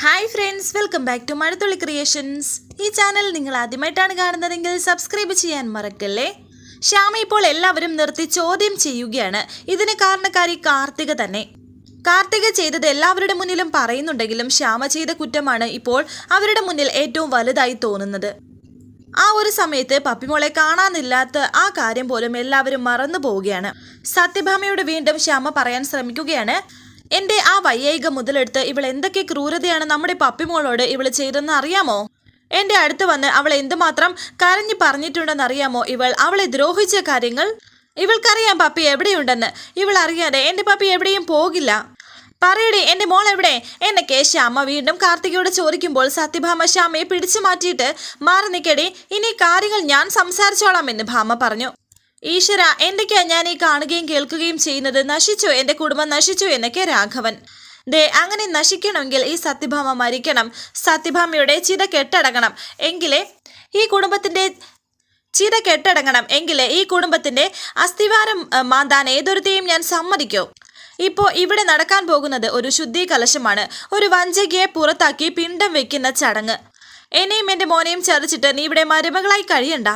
Hi friends welcome back to Mazhathulli creations ഈ channel നിങ്ങൾ ആദ്യമായിട്ടാണ് കാണുന്നതെങ്കിൽ സബ്സ്ക്രൈബ് ചെയ്യാൻ മറക്കല്ലേ? ശ്യാമ ഇപ്പോൾ എല്ലാവരും നിർത്തി ചോദ്യം ചെയ്യുകയാണ്. ഇതിന് കാരണക്കാരി കാർത്തിക തന്നെ. കാർത്തിക ചെയ്തത് എല്ലാവരുടെ മുന്നിലും പറയുന്നുണ്ടെങ്കിലും ശ്യാമ ചെയ്ത കുറ്റമാണ് ഇപ്പോൾ അവരുടെ മുന്നിൽ ഏറ്റവും വലുതായി തോന്നുന്നത്. ആ ഒരു സമയത്ത് പപ്പിമോളെ കാണാനില്ലാത്ത ആ കാര്യം പോലും എല്ലാവരും മറന്നു പോവുകയാണ് സത്യഭാമയോട് വീണ്ടും ശ്യാമ പറയാൻ ശ്രമിക്കുകയാണ്. എന്റെ ആ വയ്യായിക മുതലെടുത്ത് ഇവൾ എന്തൊക്കെ ക്രൂരതയാണ് നമ്മുടെ പപ്പിമോളോട് ഇവൾ ചെയ്തെന്ന് അറിയാമോ? എന്റെ അടുത്ത് വന്ന് അവൾ എന്തുമാത്രം കരഞ്ഞു പറഞ്ഞിട്ടുണ്ടെന്ന് അറിയാമോ ഇവൾ? അവളെ ദ്രോഹിച്ച കാര്യങ്ങൾ? ഇവൾക്കറിയാം പപ്പി എവിടെയുണ്ടെന്ന്. ഇവൾ അറിയാതെ എന്റെ പപ്പി എവിടെയും പോകില്ല. പറയടി എന്റെ മോൾ എവിടെ? എന്നൊക്കെ ശ്യാമ വീണ്ടും കാർത്തികയോട് ചോദിക്കുമ്പോൾ സത്യഭാമ ശ്യാമയെ പിടിച്ചു മാറ്റിയിട്ട് മാറി നിൽക്കടി ഇനി കാര്യങ്ങൾ ഞാൻ സംസാരിച്ചോളാം എന്ന് ഭാമ പറഞ്ഞു. ഈശ്വര എന്തൊക്കെയാ ഞാൻ ഈ കാണുകയും കേൾക്കുകയും ചെയ്യുന്നത്? നശിച്ചു എന്റെ കുടുംബം? നശിച്ചു എന്നൊക്കെ രാഘവൻ. ദേ അങ്ങനെ നശിക്കണമെങ്കിൽ ഈ സത്യഭാമ മരിക്കണം. സത്യഭാമയുടെ ചിത കെട്ടടങ്ങണം എങ്കിലേ ഈ കുടുംബത്തിന്റെ ചിത കെട്ടടങ്ങണം എങ്കിലേ ഈ കുടുംബത്തിന്റെ അസ്ഥിവാരം മാന്താൻ ഏതൊരുത്തെയും ഞാൻ സമ്മതിക്കൂ. ഇപ്പോൾ ഇവിടെ നടക്കാൻ പോകുന്നത് ഒരു ശുദ്ധി കലശമാണ്. ഒരു വഞ്ചകിയെ പുറത്താക്കി പിണ്ടം വെക്കുന്ന ചടങ്ങ്. എന്നെയും എന്റെ മോനെയും ചതച്ചിട്ട് നീ ഇവിടെ മരുമകളായി കഴിയണ്ട.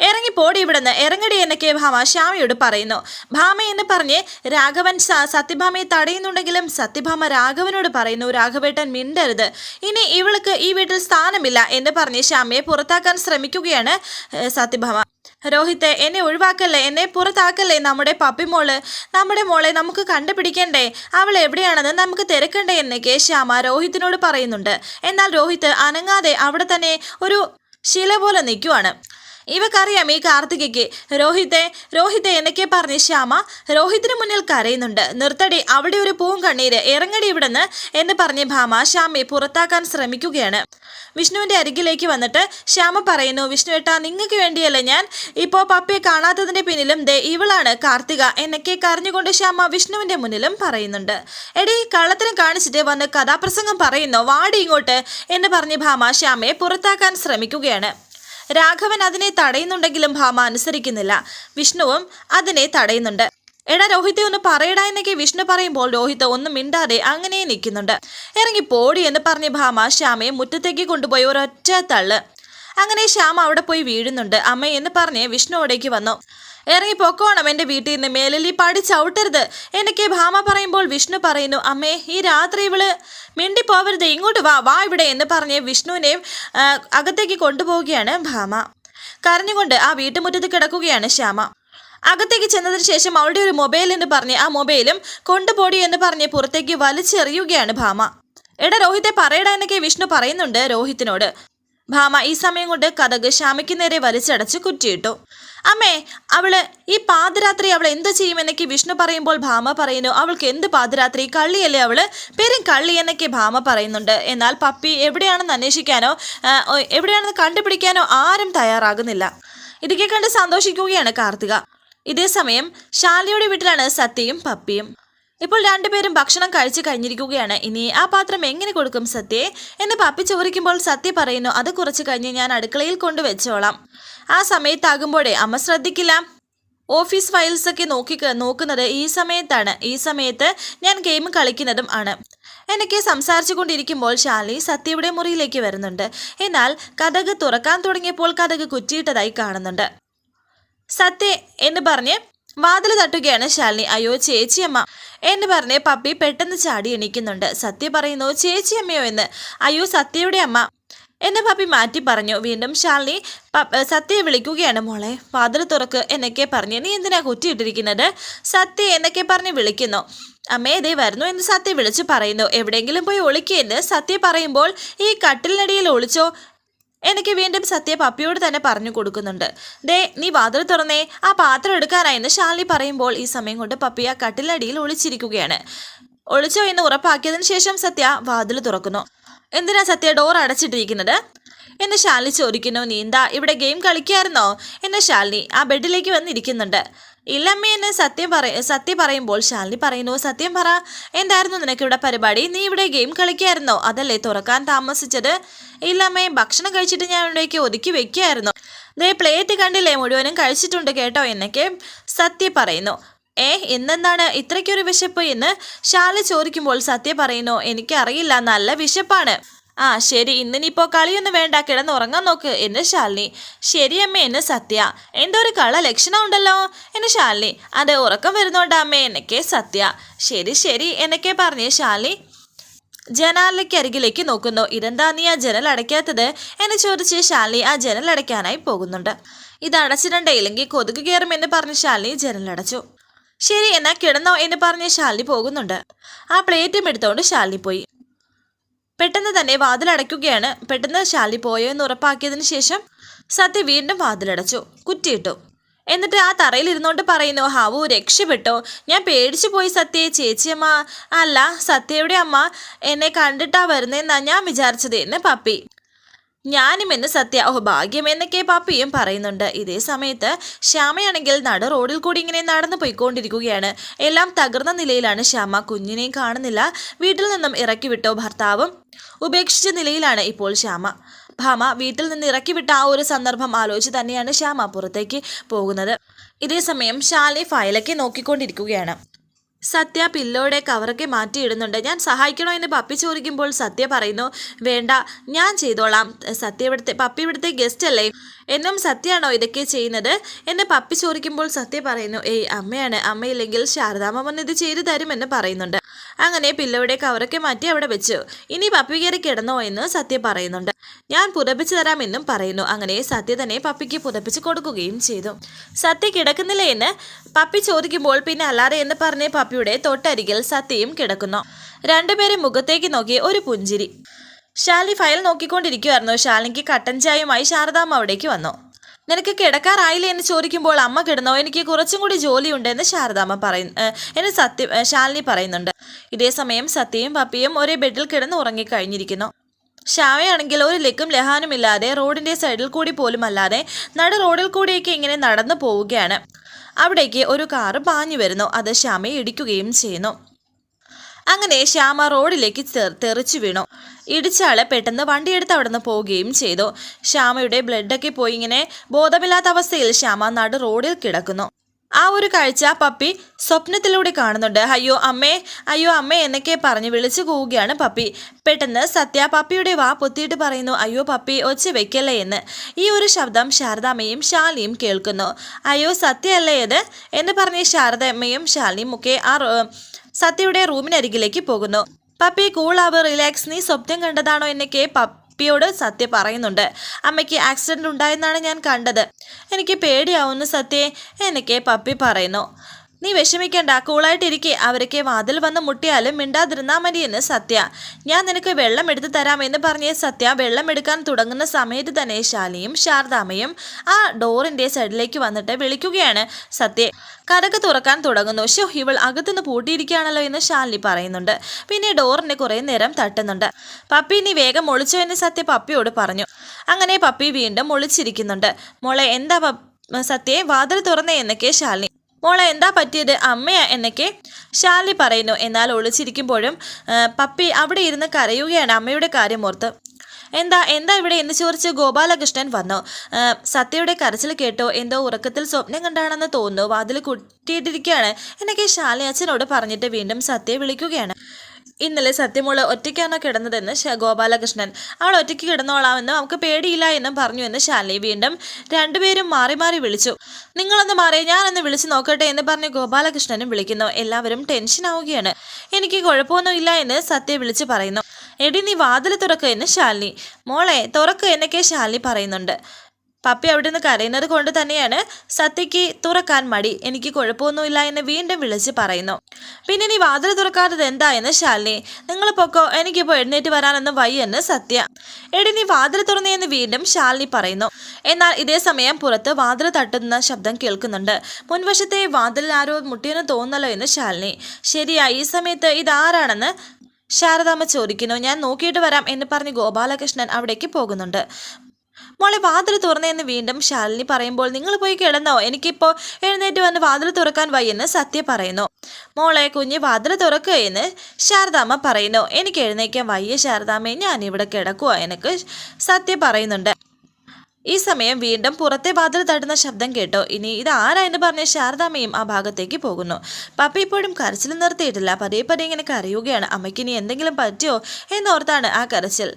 ഇറങ്ങി പോടി ഇവിടുന്ന്. ഇറങ്ങടി എന്നൊക്കെ ഭാമ ശ്യാമയോട് പറയുന്നു. ഭാമ എന്ന് പറഞ്ഞ് രാഘവൻ സത്യഭാമയെ തടയുന്നുണ്ടെങ്കിലും സത്യഭാമ രാഘവനോട് പറയുന്നു രാഘവേട്ടൻ മിണ്ടരുത്. ഇനി ഇവൾക്ക് ഈ വീട്ടിൽ സ്ഥാനമില്ല എന്ന് പറഞ്ഞ് ശ്യാമയെ പുറത്താക്കാൻ ശ്രമിക്കുകയാണ് സത്യഭാമ. രോഹിത്തെ എന്നെ ഒഴിവാക്കല്ലേ? എന്നെ പുറത്താക്കല്ലേ നമ്മുടെ പപ്പിമോൾ നമ്മുടെ മോളെ നമുക്ക് കണ്ടുപിടിക്കണ്ടേ? അവൾ എവിടെയാണെന്ന് നമുക്ക് തിരക്കണ്ടേ? എന്നൊക്കെ ശ്യാമ രോഹിത്തിനോട് പറയുന്നുണ്ട്. എന്നാൽ രോഹിത്ത് അനങ്ങാതെ അവിടെ തന്നെ ഒരു ശില പോലെ നിൽക്കുവാണ്. ഇവക്കറിയാം ഈ കാർത്തികയ്ക്ക്. രോഹിത്തെ രോഹിത്തെ എന്നൊക്കെ പറഞ്ഞ് ശ്യാമ രോഹിത്തിന് മുന്നിൽ കരയുന്നുണ്ട്. നിർത്തടി അവിടെ ഒരു പൂവും കണ്ണീര്. ഇറങ്ങടി ഇവിടുന്ന് എന്ന് പറഞ്ഞ് ഭാമ ശ്യാമയെ പുറത്താക്കാൻ ശ്രമിക്കുകയാണ്. വിഷ്ണുവിന്റെ അരികിലേക്ക് വന്നിട്ട് ശ്യാമ പറയുന്നു വിഷ്ണു ഏട്ടാ നിങ്ങൾക്ക് വേണ്ടിയല്ല ഞാൻ ഇപ്പോൾ പപ്പയെ കാണാത്തതിന്റെ പിന്നിലും ദേ ഇവളാണ് കാർത്തിക എന്നൊക്കെ കരഞ്ഞുകൊണ്ട് ശ്യാമ വിഷ്ണുവിന്റെ മുന്നിലും പറയുന്നുണ്ട്. എടി കള്ളത്തിനും കാണിച്ചിട്ട് വന്ന് കഥാപ്രസംഗം പറയുന്നു? വാടി ഇങ്ങോട്ട് എന്ന് പറഞ്ഞ് ഭാമ ശ്യാമയെ പുറത്താക്കാൻ ശ്രമിക്കുകയാണ്. രാഘവൻ അതിനെ തടയുന്നുണ്ടെങ്കിലും ഭാമ അനുസരിക്കുന്നില്ല. വിഷ്ണുവും അതിനെ തടയുന്നുണ്ട്. എടാ രോഹിത്തെ ഒന്ന് പറയടാ എന്നൊക്കെ വിഷ്ണു പറയുമ്പോൾ രോഹിത് ഒന്നും മിണ്ടാതെ അങ്ങനെ നിൽക്കുന്നുണ്ട്. ഇറങ്ങി പോടി എന്ന് പറഞ്ഞ് ഭാമ ശ്യാമയെ മുറ്റത്തേക്ക് കൊണ്ടുപോയി ഒരൊറ്റ തള്ള്. അങ്ങനെ ശ്യാമ അവിടെ പോയി വീഴുന്നുണ്ട്. അമ്മ എന്ന് പറഞ്ഞ് വിഷ്ണു അവിടേക്ക് വന്നു. ഇറങ്ങി പൊക്കോണം എന്റെ വീട്ടിൽ നിന്ന് മേലിൽ ഈ പടി ചവിട്ടരുത്. ഭാമ പറയുമ്പോൾ വിഷ്ണു പറയുന്നു അമ്മേ ഈ രാത്രി ഇവൾ മിണ്ടി പോവരുത് ഇങ്ങോട്ട് വാ വാ ഇവിടെ എന്ന് പറഞ്ഞ് വിഷ്ണുവിനെ ആ, അകത്തേക്ക് കൊണ്ടുപോവുകയാണ് ഭാമ. കരഞ്ഞുകൊണ്ട് ആ വീട്ടുമുറ്റത്ത് കിടക്കുകയാണ് ശ്യാമ. അകത്തേക്ക് ചെന്നതിന് ശേഷം അവളുടെ ഒരു മൊബൈൽ എന്ന് പറഞ്ഞ് ആ മൊബൈലും കൊണ്ടുപോടി എന്ന് പറഞ്ഞ് പുറത്തേക്ക് വലിച്ചെറിയുകയാണ് ഭാമ. എടാ രോഹിത്തെ പറയടാ എന്നൊക്കെ വിഷ്ണു പറയുന്നുണ്ട് രോഹിത്തിനോട്. ഭാമ ഈ സമയം കൊണ്ട് കഥക് ശ്യാമയ്ക്ക് നേരെ വലിച്ചടച്ച് കുറ്റിയിട്ടു. അമ്മേ അവൾ ഈ പാതിരാത്രി അവൾ എന്ത് ചെയ്യുമെന്നൊക്കെ വിഷ്ണു പറയുമ്പോൾ ഭാമ പറയുന്നു അവൾക്ക് എന്ത് പാതിരാത്രി? കള്ളിയല്ലേ അവൾ? പേരും കള്ളി എന്നൊക്കെ ഭാമ പറയുന്നുണ്ട്. എന്നാൽ പപ്പി എവിടെയാണെന്ന് അന്വേഷിക്കാനോ എവിടെയാണെന്ന് കണ്ടുപിടിക്കാനോ ആരും തയ്യാറാകുന്നില്ല. ഇതൊക്കെ കണ്ട് സന്തോഷിക്കുകയാണ് കാർത്തിക. ഇതേസമയം ശാലിയുടെ വീട്ടിലാണ് സത്യയും പപ്പിയും. ഇപ്പോൾ രണ്ടുപേരും ഭക്ഷണം കഴിച്ചു കഴിഞ്ഞിരിക്കുകയാണ്. ഇനി ആ പാത്രം എങ്ങനെ കൊടുക്കും സത്യയെ എന്ന് പപ്പി ചോദിക്കുമ്പോൾ സത്യ പറയുന്നു അത് കുറച്ച് കഴിഞ്ഞ് ഞാൻ അടുക്കളയിൽ കൊണ്ട് വെച്ചോളാം. ആ സമയത്താകുമ്പോഴേ അമ്മ ശ്രദ്ധിക്കില്ല. ഓഫീസ് ഫയൽസ് ഒക്കെ നോക്കി നോക്കുന്നത് ഈ സമയത്താണ്. ഈ സമയത്ത് ഞാൻ ഗെയിം കളിക്കുന്നതും ആണ്. എന്നൊക്കെ സംസാരിച്ചു കൊണ്ടിരിക്കുമ്പോൾ ശാലി സത്യയുടെ മുറിയിലേക്ക് വരുന്നുണ്ട്. എന്നാൽ കഥക് തുറക്കാൻ തുടങ്ങിയപ്പോൾ കഥക് കുറ്റിയിട്ടതായി കാണുന്നുണ്ട്. സത്യ എന്ന് പറഞ്ഞ് വാതിൽ തട്ടുകയാണ് ശാലിനി. അയ്യോ ചേച്ചിയമ്മ എന്ന് പറഞ്ഞ് പപ്പി പെട്ടെന്ന് ചാടി എണീക്കുന്നുണ്ട്. സത്യ പറയുന്നു ചേച്ചിയമ്മയോ എന്ന്? അയ്യോ സത്യയുടെ അമ്മ എന്നെ പപ്പി മാറ്റി പറഞ്ഞു. വീണ്ടും ശാലിനി സത്യയെ വിളിക്കുകയാണ്. മോളെ വാതിൽ തുറക്ക് എന്നൊക്കെ പറഞ്ഞ് നീ എന്തിനാ കുറ്റിയിട്ടിരിക്കുന്നത്? സത്യ എന്നൊക്കെ പറഞ്ഞ് വിളിക്കുന്നു. അമ്മേ ദേ വരുന്നു എന്ന് സത്യ വിളിച്ചു പറയുന്നു. എവിടെയെങ്കിലും പോയി ഒളിക്കുകയെന്ന് സത്യ പറയുമ്പോൾ ഈ കട്ടിലിനടിയിൽ ഒളിച്ചോ? എനിക്ക് വീണ്ടും സത്യ പപ്പിയോട് തന്നെ പറഞ്ഞു കൊടുക്കുന്നുണ്ട്. ദേ നീ വാതിൽ തുറന്നേ ആ പാത്രം എടുക്കാനായെന്ന് ഷാലി പറയുമ്പോൾ ഈ സമയം കൊണ്ട് പപ്പി ആ കട്ടിലടിയിൽ ഒളിച്ചിരിക്കുകയാണ്. ഒളിച്ചോ എന്ന് ഉറപ്പാക്കിയതിനു ശേഷം സത്യ വാതിൽ തുറക്കുന്നു. എന്തിനാ സത്യ ഡോർ അടച്ചിട്ടിരിക്കുന്നത്? എന്ന് ശാലിനി ചോദിക്കുന്നു. നീന്താ ഇവിടെ ഗെയിം കളിക്കായിരുന്നോ? എന്ന് ശാലിനി ആ ബെഡിലേക്ക് വന്നിരിക്കുന്നുണ്ട്. ഇല്ലമ്മേ എന്ന് സത്യം പറ സത്യം പറയുമ്പോൾ ശാലിനി പറയുന്നു സത്യം പറ എന്തായിരുന്നു നിനക്കിവിടെ പരിപാടി? നീ ഇവിടെ ഗെയിം കളിക്കായിരുന്നോ? അതല്ലേ തുറക്കാൻ താമസിച്ചത്? ഇല്ലമ്മേ ഭക്ഷണം കഴിച്ചിട്ട് ഞാൻ ഇവിടേക്ക് ഒതുക്കി വെക്കുകയായിരുന്നു ദേ പ്ലേറ്റ് കണ്ടില്ലേ മുഴുവനും കഴിച്ചിട്ടുണ്ട് കേട്ടോ എന്നൊക്കെ സത്യ പറയുന്നു. ഏ ഇന്നെന്താണ് ഇത്രയ്ക്കൊരു വിശപ്പ്? എന്ന് ശാല ചോദിക്കുമ്പോൾ സത്യ പറയുന്നു എനിക്കറിയില്ല നല്ല വിശപ്പാണ്. ആ ശരി ഇന്നിനിപ്പോ കളിയൊന്നും വേണ്ട കിടന്നുറങ്ങാൻ നോക്ക് എന്ന് ശാലിനി. ശരി അമ്മേ എന്ന് സത്യ. എന്തോ ഒരു കള ലക്ഷണം ഉണ്ടല്ലോ എന്ന് ശാലിനി. അതെ ഉറക്കം വരുന്നോണ്ടാ അമ്മേ എന്നൊക്കെ സത്യ. ശരി ശരി എന്നൊക്കെ പറഞ്ഞ് ശാലിനി ജനാലിലേക്ക് അരികിലേക്ക് നോക്കുന്നു. ഇതെന്താ നീ ആ ജനൽ അടയ്ക്കാത്തത് എന്ന് ചോദിച്ച് ശാലിനി ആ ജനൽ അടയ്ക്കാനായി പോകുന്നുണ്ട്. ഇത് അടച്ചിട്ടുണ്ടേ ഇല്ലെങ്കിൽ കൊതുക് കയറും എന്ന് പറഞ്ഞ് ശാലിനി ജനലടച്ചു ശരി എന്നാ കിടന്നോ എന്ന് പറഞ്ഞ് ശാലിനി പോകുന്നുണ്ട്. ആ പ്ലേറ്റും എടുത്തോണ്ട് ശാലിനി പോയി. പെട്ടെന്ന് തന്നെ വാതിലടയ്ക്കുകയാണ്. പെട്ടെന്ന് ശാലി പോയോ എന്ന് ഉറപ്പാക്കിയതിന് ശേഷം സത്യ വീണ്ടും വാതിലടച്ചു. കുറ്റിയിട്ടു. എന്നിട്ട് ആ തറയിൽ ഇരുന്നോണ്ട് പറയുന്നു ഹാവു രക്ഷപ്പെട്ടോ. ഞാൻ പേടിച്ചു പോയി സത്യയെ ചേച്ചിയമ്മ അല്ല സത്യയുടെ അമ്മ എന്നെ കണ്ടിട്ടാ വരുന്നതെന്നാ ഞാൻ വിചാരിച്ചത് എന്ന് പപ്പി. ഞാനും എന്ന് സത്യ ഓ ഭാഗ്യം എന്നൊക്കെ പപ്പിയും പറയുന്നുണ്ട്. ഇതേ സമയത്ത് ശ്യാമയാണെങ്കിൽ നട റോഡിൽ കൂടി ഇങ്ങനെ നടന്നു പോയിക്കൊണ്ടിരിക്കുകയാണ്. എല്ലാം തകർന്ന നിലയിലാണ് ശ്യാമ. കുഞ്ഞിനെയും കാണുന്നില്ല. വീട്ടിൽ നിന്നും ഇറക്കി വിട്ടോ ഭർത്താവും? ഉപേക്ഷിച്ച നിലയിലാണ് ഇപ്പോൾ ശ്യാമ. ഭാമ വീട്ടിൽ നിന്ന് ഇറക്കി വിട്ട ആ ഒരു സന്ദർഭം ആലോചിച്ച് തന്നെയാണ് ശ്യാമ പുറത്തേക്ക് പോകുന്നത്. ഇതേ സമയം ശാലി ഫയലൊക്കെ നോക്കിക്കൊണ്ടിരിക്കുകയാണ്. സത്യ പില്ലോടെ കവറൊക്കെ മാറ്റിയിടുന്നുണ്ട്. ഞാൻ സഹായിക്കണോ എന്ന് പപ്പി ചോദിക്കുമ്പോൾ സത്യ പറയുന്നു വേണ്ട ഞാൻ ചെയ്തോളാം. സത്യ ഇവിടുത്തെ പപ്പി ഇവിടുത്തെ ഗസ്റ്റ് അല്ലേ? എന്നും സത്യയാണോ ഇതൊക്കെ ചെയ്യുന്നത്? എന്നെ പപ്പി ചോദിക്കുമ്പോൾ സത്യ പറയുന്നു ഏയ് അമ്മയാണ്. അമ്മയില്ലെങ്കിൽ ശാരദാമ്മ വന്ന് ഇത് ചെയ്തു തരുമെന്ന് പറയുന്നുണ്ട്. അങ്ങനെ പില്ലോടെ കവറൊക്കെ മാറ്റി അവിടെ വെച്ചു. ഇനി പപ്പി കയറി കിടന്നോ എന്ന് സത്യ പറയുന്നുണ്ട്. ഞാൻ പുതപ്പിച്ചു തരാമെന്നും പറയുന്നു. അങ്ങനെ സത്യ തന്നെ പപ്പിക്ക് പുതപ്പിച്ച് കൊടുക്കുകയും ചെയ്തു. സത്യ കിടക്കുന്നില്ല എന്ന് പപ്പി ചോദിക്കുമ്പോൾ പിന്നെ അല്ലാതെ എന്ന് പറഞ്ഞ് പപ്പിയുടെ തൊട്ടരികിൽ സത്യയും കിടക്കുന്നു. രണ്ടുപേരും മുഖത്തേക്ക് നോക്കി ഒരു പുഞ്ചിരി. ശാലി ഫയൽ നോക്കിക്കൊണ്ടിരിക്കുമായിരുന്നു ശാലിനിക്ക് കട്ടൻ ചായയുമായി ശാരദാമ്മ അവിടേക്ക് വന്നു. നിനക്ക് കിടക്കാറായില്ലേ എന്ന് ചോദിക്കുമ്പോൾ അമ്മ കിടന്നോ? എനിക്ക് കുറച്ചും കൂടി ജോലിയുണ്ട് എന്ന് ശാരദാമ്മ പറയുന്നു. എന്ന് സത്യ ശാലിനി പറയുന്നുണ്ട്. ഇതേസമയം സത്യയും പപ്പിയും ഒരേ ബെഡിൽ കിടന്ന് ഉറങ്ങിക്കഴിഞ്ഞിരിക്കുന്നു. ഷാവയാണെങ്കിൽ ഒരു ലക്കും ലഹാനുമില്ലാതെ റോഡിന്റെ സൈഡിൽ കൂടി പോലും അല്ലാതെ നട റോഡിൽ കൂടിയൊക്കെ ഇങ്ങനെ നടന്നു പോവുകയാണ്. അവിടേക്ക് ഒരു കാറ് പാഞ്ഞു വരുന്നു. അത് ശ്യാമയെ ഇടിക്കുകയും ചെയ്യുന്നു. അങ്ങനെ ശ്യാമ റോഡിലേക്ക് തെറിച്ചു വീണു. ഇടിച്ചാൾ പെട്ടെന്ന് വണ്ടിയെടുത്ത് അവിടെ നിന്ന് പോവുകയും ചെയ്തു. ശ്യാമയുടെ ബ്ലഡൊക്കെ പോയി ഇങ്ങനെ ബോധമില്ലാത്ത അവസ്ഥയിൽ ശ്യാമ നട റോഡിൽ കിടക്കുന്നു. ആ ഒരു കാഴ്ച പപ്പി സ്വപ്നത്തിലൂടെ കാണുന്നുണ്ട്. അയ്യോ അമ്മേ അയ്യോ അമ്മേ എന്നൊക്കെ പറഞ്ഞ് വിളിച്ചു പോവുകയാണ് പപ്പി. പെട്ടെന്ന് സത്യ പപ്പിയുടെ വാ പൊത്തിയിട്ട് പറയുന്നു അയ്യോ പപ്പി ഒച്ച വെക്കല്ലേ എന്ന്. ഈ ഒരു ശബ്ദം ശാരദാമ്മയും ശാലിയും കേൾക്കുന്നു. അയ്യോ സത്യമല്ലേ ഇത്? എന്ന് പറഞ്ഞ് ശാരദാമ്മയും ശാലിയും ഒക്കെ ആ സത്യയുടെ റൂമിനരികിലേക്ക് പോകുന്നു. പപ്പി കൂളാവ് റിലാക്സ് നീ സ്വപ്നം കണ്ടതാണോ? എന്നൊക്കെ പപ്പിയോട് സത്യ പറയുന്നുണ്ട്. അമ്മയ്ക്ക് ആക്സിഡന്റ് ഉണ്ടായെന്നാണ് ഞാൻ കണ്ടത്. എനിക്ക് പേടിയാവുന്നു സത്യേ എന്നൊക്കെ പപ്പി പറയുന്നു. നീ വിഷമിക്കണ്ട. കൂളായിട്ടിരിക്കെ. അവരൊക്കെ വാതിൽ വന്ന് മുട്ടിയാലും മിണ്ടാതിരുന്നാ മതിയെന്ന് സത്യ. ഞാൻ നിനക്ക് വെള്ളം എടുത്തു തരാമെന്ന് പറഞ്ഞ സത്യ വെള്ളം എടുക്കാൻ തുടങ്ങുന്ന സമയത്ത് തന്നെ ശാലിയും ശാരദാമയും ആ ഡോറിന്റെ സൈഡിലേക്ക് വന്നിട്ട് വിളിക്കുകയാണ്. സത്യ കഥക്ക് തുറക്കാൻ തുടങ്ങുന്നു. ഷോ ഇവൾ അകത്തുനിന്ന് പൂട്ടിയിരിക്കുകയാണല്ലോ എന്ന് ശാലിനി പറയുന്നുണ്ട്. പിന്നെ ഡോറിനെ കുറേ നേരം തട്ടുന്നുണ്ട്. പപ്പി നീ വേഗം ഒളിച്ചോ എന്ന് സത്യ പപ്പിയോട് പറഞ്ഞു. അങ്ങനെ പപ്പി വീണ്ടും ഒളിച്ചിരിക്കുന്നുണ്ട്. മോളെ എന്താ സത്യ വാതിൽ തുറന്നേ എന്നൊക്കെ ശാലിനി മോളെ എന്താ പറ്റിയത്? അമ്മയാ എന്നൊക്കെ ഷാലി പറയുന്നു. എന്നാൽ ഒളിച്ചിരിക്കുമ്പോഴും പപ്പി അവിടെ ഇരുന്ന് കരയുകയാണ് അമ്മയുടെ കാര്യം ഓർത്ത്. എന്താ എന്താ ഇവിടെ എന്ന് ചോദിച്ച് ഗോപാലകൃഷ്ണൻ വന്നു. സത്യയുടെ കരച്ചിൽ കേട്ടോ എന്തോ ഉറക്കത്തിൽ സ്വപ്നം കണ്ടാണെന്ന് തോന്നുന്നു വാതിൽ കുട്ടിയിട്ടിരിക്കുകയാണ് എന്നൊക്കെ ഷാലി അച്ഛനോട് പറഞ്ഞിട്ട് വീണ്ടും സത്യയെ വിളിക്കുകയാണ്. ഇന്നലെ സത്യമുള്ള ഒറ്റയ്ക്കാണോ കിടന്നതെന്ന് ഗോപാലകൃഷ്ണൻ. അവൾ ഒറ്റയ്ക്ക് കിടന്നോളാമെന്നും അവൾക്ക് പേടിയില്ല എന്നും പറഞ്ഞു എന്ന് ശാലിനി വീണ്ടും രണ്ടുപേരും മാറി മാറി വിളിച്ചു. നിങ്ങളൊന്ന് മാറി ഞാനൊന്ന് വിളിച്ചു നോക്കട്ടെ എന്ന് പറഞ്ഞ് ഗോപാലകൃഷ്ണനും വിളിക്കുന്നു. എല്ലാവരും ടെൻഷൻ ആവുകയാണ്. എനിക്ക് കുഴപ്പമൊന്നുമില്ല എന്ന് സത്യ വിളിച്ച് പറയുന്നു. എടി നീ വാതിൽ തുറക്കുക എന്ന് ശാലിനി. മോളെ തുറക്കുക എന്നൊക്കെ ശാലിനി പറയുന്നുണ്ട്. പപ്പി അവിടെ നിന്ന് കരയുന്നത് കൊണ്ട് തന്നെയാണ് സത്യയ്ക്ക് തുറക്കാൻ മടി. എനിക്ക് കുഴപ്പമൊന്നുമില്ല എന്ന് വീണ്ടും വിളിച്ച് പറയുന്നു. പിന്നെ നീ വാതിൽ തുറക്കാത്തത് എന്താ എന്ന് ശാലിനി. നിങ്ങൾ പൊക്കോ എനിക്കിപ്പോൾ എഴുന്നേറ്റ് വരാനൊന്നും വയ്യെന്ന് സത്യ. എടി നീ വാതിൽ തുറന്നേന്ന് വീണ്ടും ശാലിനി പറയുന്നു. എന്നാൽ ഇതേ സമയം പുറത്ത് വാതിൽ തട്ടുന്ന ശബ്ദം കേൾക്കുന്നുണ്ട്. മുൻവശത്തെ വാതിലിൽ ആരോ മുട്ടിയെന്ന് തോന്നലോ എന്ന് ശാലിനി. ശരിയായി ഈ സമയത്ത് ഇതാരാണെന്ന് ശാരദാമ്മ ചോദിക്കുന്നു. ഞാൻ നോക്കിയിട്ട് വരാം എന്ന് പറഞ്ഞ് ഗോപാലകൃഷ്ണൻ അവിടേക്ക് പോകുന്നുണ്ട്. മോളെ വാതിൽ തുറന്നേന്ന് വീണ്ടും ശാലിനി പറയുമ്പോൾ നിങ്ങൾ പോയി കിടന്നോ. എനിക്കിപ്പോൾ എഴുന്നേറ്റ് വന്ന് വാതിൽ തുറക്കാൻ വയ്യെന്ന് സത്യ പറയുന്നു. മോളെ കുഞ്ഞ് വാതിൽ തുറക്കുക എന്ന് ശാരദാമ്മ പറയുന്നു. എനിക്ക് എഴുന്നേക്കാൻ വയ്യ ശാരദാമ്മയെ ഞാൻ ഇവിടെ കിടക്കുക എനിക്ക് സത്യ പറയുന്നുണ്ട്. ഈ സമയം വീണ്ടും പുറത്തെ വാതിൽ തട്ടുന്ന ശബ്ദം കേട്ടോ. ഇനി ഇത് ആരാ? എന്ന് പറഞ്ഞ ശാരദാമ്മയും ആ ഭാഗത്തേക്ക് പോകുന്നു. പപ്പ ഇപ്പോഴും കരച്ചിൽ നിർത്തിയിട്ടില്ല. പതിയെ പതിയെ ഇങ്ങനെ കരയുകയാണ്. അമ്മയ്ക്ക് ഇനി എന്തെങ്കിലും പറ്റിയോ? എന്നോർത്താണ് ആ കരച്ചിൽ.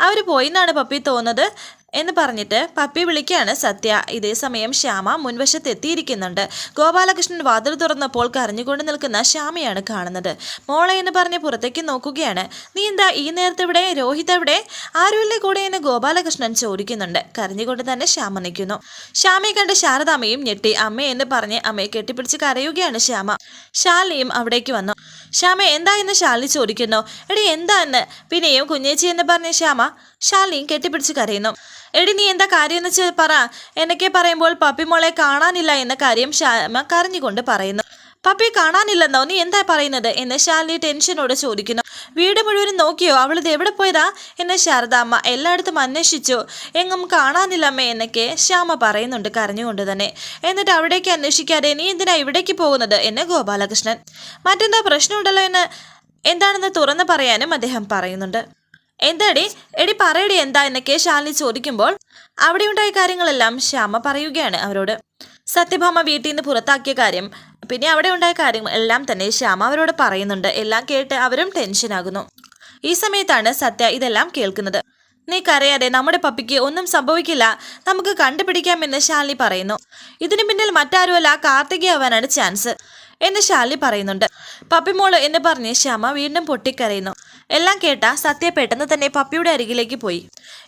അവർ പോയിന്നാണ് പപ്പി തോന്നുന്നത്. എന്ന് പറഞ്ഞിട്ട് പപ്പി വിളിക്കുകയാണ് സത്യ. ഇതേസമയം ശ്യാമ മുൻവശത്ത് എത്തിയിരിക്കുന്നുണ്ട് ഗോപാലകൃഷ്ണൻ വാതിൽ തുറന്നപ്പോൾ കരഞ്ഞുകൊണ്ട് നിൽക്കുന്ന ശ്യാമയാണ് കാണുന്നത്. മോളെ എന്ന് പറഞ്ഞ് പുറത്തേക്ക് നോക്കുകയാണ്. നീ എന്താ ഈ നേരത്തെ ഇവിടെ? രോഹിത് എവിടെ? ആരുമില്ലേ കൂടെ? എന്ന് ഗോപാലകൃഷ്ണൻ ചോദിക്കുന്നുണ്ട്. കരഞ്ഞുകൊണ്ട് തന്നെ ശ്യാമ നിൽക്കുന്നു. ശ്യാമയെ കണ്ട് ശാരദാമ്മയും ഞെട്ടി. അമ്മ എന്ന് പറഞ്ഞ് അമ്മയെ കെട്ടിപ്പിടിച്ച് കരയുകയാണ് ശ്യാമ. ശാലിനിയും അവിടേക്ക് വന്നു. ശ്യാമ എന്താ എന്ന് ശാലിനി ചോദിക്കുന്നു? എടി എന്താ എന്ന് പിന്നെയും കുഞ്ഞേച്ചി എന്ന് പറഞ്ഞ ശ്യാമ ശാലിനിയും കെട്ടിപ്പിടിച്ച് കരയുന്നു. എടി നീ എന്താ കാര്യം എന്ന് വെച്ചാൽ പറ. എന്നൊക്കെ പറയുമ്പോൾ പപ്പി മോളെ കാണാനില്ല എന്ന കാര്യം ശ്യാമ കരഞ്ഞുകൊണ്ട് പറയുന്നു. പപ്പി കാണാനില്ലെന്നോ? നീ എന്താ പറയുന്നത്? എന്ന് ശാലിനി ടെൻഷനോട് ചോദിക്കുന്നു. വീട് മുഴുവനും നോക്കിയോ? അവളിത് എവിടെ പോയതാ? എന്ന് ശാരദാമ്മ എല്ലായിടത്തും അന്വേഷിച്ചു. എങ്ങും കാണാനില്ലമ്മേ എന്നൊക്കെ ശ്യാമ പറയുന്നുണ്ട് കരഞ്ഞുകൊണ്ട് തന്നെ. എന്നിട്ട് അവിടേക്ക് അന്വേഷിക്കാതെ നീ എന്തിനാ ഇവിടേക്ക് പോകുന്നത്? എന്ന് ഗോപാലകൃഷ്ണൻ. മറ്റെന്താ പ്രശ്നമുണ്ടല്ലോ എന്ന്? എന്താണെന്ന് തുറന്നു പറയാനും അദ്ദേഹം പറയുന്നുണ്ട്. എന്താടി? എടി പറയടി എന്താ എന്നൊക്കെ ശാലിനി ചോദിക്കുമ്പോൾ അവിടെ ഉണ്ടായ കാര്യങ്ങളെല്ലാം ശ്യാമ പറയുകയാണ് അവരോട്. സത്യഭാമ വീട്ടിൽ നിന്ന് പുറത്താക്കിയ കാര്യം പിന്നെ അവിടെ ഉണ്ടായ കാര്യം എല്ലാം തന്നെ ശ്യാമ അവരോട് പറയുന്നുണ്ട്. എല്ലാം കേട്ട് അവരും ടെൻഷനാകുന്നു ഈ സമയത്താണ് സത്യ ഇതെല്ലാം കേൾക്കുന്നത്. നീ കരയാതെ നമ്മുടെ പപ്പിക്ക് ഒന്നും സംഭവിക്കില്ല. നമുക്ക് കണ്ടുപിടിക്കാമെന്ന് ശാലിനി പറയുന്നു. ഇതിനു പിന്നിൽ മറ്റാരുമല്ല കാർത്തികയാവാനാണ് ചാൻസ് എന്ന് ശാലി പറയുന്നുണ്ട്. പപ്പിമോൾ എന്ന് പറഞ്ഞ് ശ്യാമ വീണ്ടും പൊട്ടിക്കരയുന്നു. എല്ലാം കേട്ട സത്യ പെട്ടെന്ന് തന്നെ പപ്പിയുടെ അരികിലേക്ക് പോയി.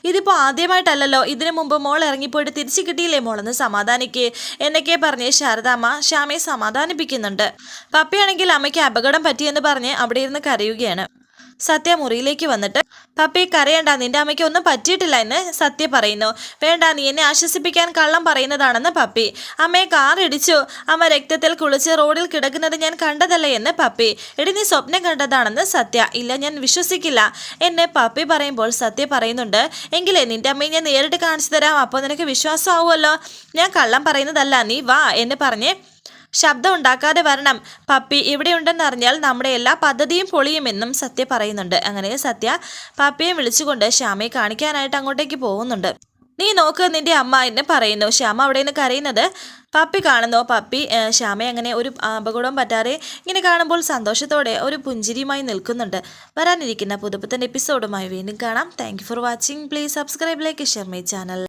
ഇതിപ്പോ ആദ്യമായിട്ടല്ലല്ലോ. ഇതിനു മുമ്പ് മോൾ ഇറങ്ങിപ്പോയിട്ട് തിരിച്ചു കിട്ടിയില്ലേ മോളെന്ന് സമാധാനിക്ക് എന്നൊക്കെ പറഞ്ഞ് ശാരദാമ്മ ശ്യാമയെ സമാധാനിപ്പിക്കുന്നുണ്ട്. പപ്പിയാണെങ്കിൽ അമ്മയ്ക്ക് അപകടം പറ്റിയെന്ന് പറഞ്ഞ് അവിടെ ഇരുന്ന് കരയുകയാണ്. സത്യ മുറിയിലേക്ക് വന്നിട്ട് പപ്പി കരയണ്ട. നിന്റെ അമ്മയ്ക്ക് ഒന്നും പറ്റിയിട്ടില്ല എന്ന് സത്യ പറയുന്നു. വേണ്ട. നീ എന്നെ ആശ്വസിപ്പിക്കാൻ കള്ളം പറയുന്നതാണെന്ന് പപ്പി. അമ്മയെ കാർ ഇടിച്ചു അമ്മ രക്തത്തിൽ കുളിച്ച് റോഡിൽ കിടക്കുന്നത് ഞാൻ കണ്ടതല്ലേ എന്ന് പപ്പി. എടി നീ സ്വപ്നം കണ്ടതാണെന്ന് സത്യ. ഇല്ല ഞാൻ വിശ്വസിക്കില്ല എന്നെ പപ്പി പറയുമ്പോൾ സത്യ പറയുന്നുണ്ട്. എങ്കിലേ നിന്റെ അമ്മയെ ഞാൻ നേരിട്ട് കാണിച്ചു തരാം. അപ്പോൾ നിനക്ക് വിശ്വാസമാവുമല്ലോ. ഞാൻ കള്ളം പറയുന്നതല്ല. നീ വാ എന്ന് പറഞ്ഞ് ശബ്ദം ഉണ്ടാക്കാതെ വരണം. പപ്പി ഇവിടെയുണ്ടെന്നറിഞ്ഞാൽ നമ്മുടെ എല്ലാ പദ്ധതിയും പൊളിയുമെന്നും സത്യ പറയുന്നുണ്ട്. അങ്ങനെ സത്യ പപ്പിയെ വിളിച്ചുകൊണ്ട് ശ്യാമയെ കാണിക്കാനായിട്ട് അങ്ങോട്ടേക്ക് പോകുന്നുണ്ട്. നീ നോക്ക് നിന്റെ അമ്മ എന്ന് പറയുന്നു. ശ്യാമ അവിടെ നിന്ന് കരയുന്നത് പപ്പി കാണുന്നു. പപ്പി ശ്യാമ അങ്ങനെ ഒരു അപകടവും പറ്റാതെ ഇങ്ങനെ കാണുമ്പോൾ സന്തോഷത്തോടെ ഒരു പുഞ്ചിരിയുമായി നിൽക്കുന്നുണ്ട്. വരാനിരിക്കുന്ന പുതുപ്പത്തിന്റെ എപ്പിസോഡുമായി വീണ്ടും കാണാം. Thank for watching please subscribe like share my channel